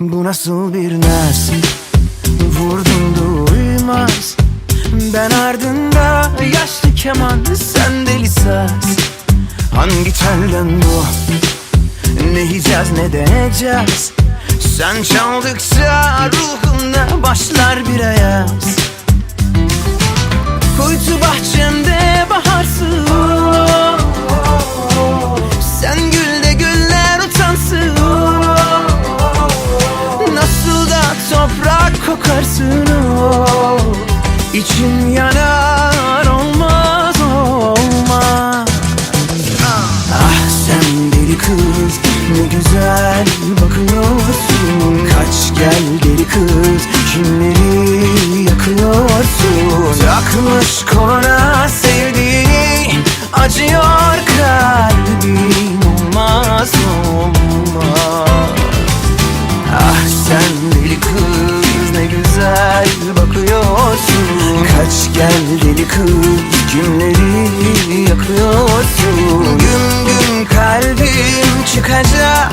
Bu nasıl bir naz? Vurdum duymaz Ben ardında yaşlı keman Sen deli saz. Hangi telden bu? Ne yiyeceğiz ne deneyeceğiz Sen çaldıkça ruhumda İçim yanar olmaz olmaz. Ah sen deli kız ne güzel bakıyorsun. Kaç gel deli kız kimleri yakıyorsun. Takmış koluna sevdiğini acıyor Kaç gel deli kız kimleri yakıyorsun. Güm güm kalbim çıkacak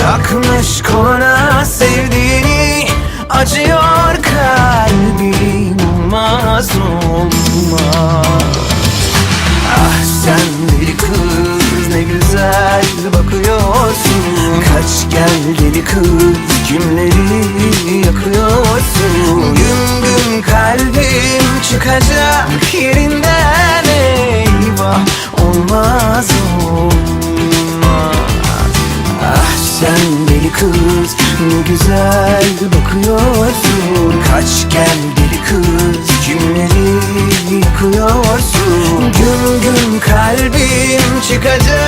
Takmış koluna sevdiğini acıyor kalbim olmaz olmaz. Ah sen deli kız ne güzel bakıyorsun. Kaç gel deli kız kimleri yakıyorsun. Güm güm kalbim çıkacak yerinden eyvah olmaz kız ne güzel bakıyorsun. Kaç gel deli kız kimleri yakıyorsun Güm güm kalbim çıkacak